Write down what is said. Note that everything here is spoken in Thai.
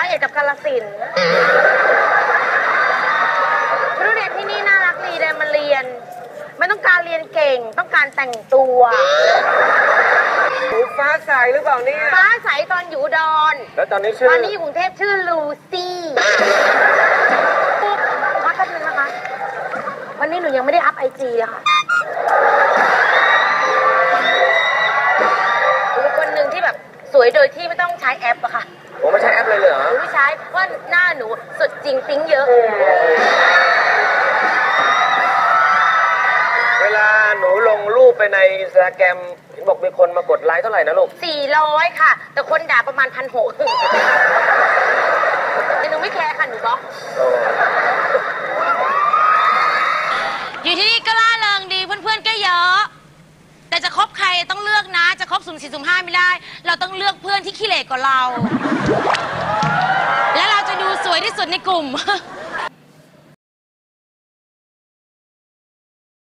้อยเอกับกาลสินธุ์ไม่รู้เด็กที่นี่น่ารักดีเลยมาเรียน ไม่ต้องการเรียนเก่ง ต้องการแต่งตัวหนูฟ้าใสหรือเปล่าเนี่ย ฟ้าใสตอนอยู่อุดอนแล้วตอนนี้ชื่อตอนนี้อยู่กรุงเทพชื่อลูซี่พักแป๊บนึงนะคะ วันนี้หนูยังไม่ได้อัพไอจีอะค่ะหนูเป็นคนหนึ่งที่แบบสวยโดยที่ไม่ต้องใช้แอปอะค่ะ ผมไม่ใช่แอปเลยเหรอ หนูไม่ใช้เพราะว่าหน้าหนูสดจริงปิ๊งเยอะ เวลาหนูลงรูปไปในอินสตาแกรมเห็นบอกมีคนมากดไลค์เท่าไหร่นะลูก 400 ค่ะ แต่คนด่าประมาณพันหกแต่หนูไม่แคร์ค่ะ หนูบล็อกอยู่ที่นี่ก็ล่าเริงดีเพื่อนๆก็เยอะ แต่จะคบใครต้องเลือกนะ จะคบสุ่มสี่สุ่มห้าไม่ได้ เราต้องเลือกเพื่อนที่ขี้เหร่กว่าเรา ที่สุดในกลุ่ม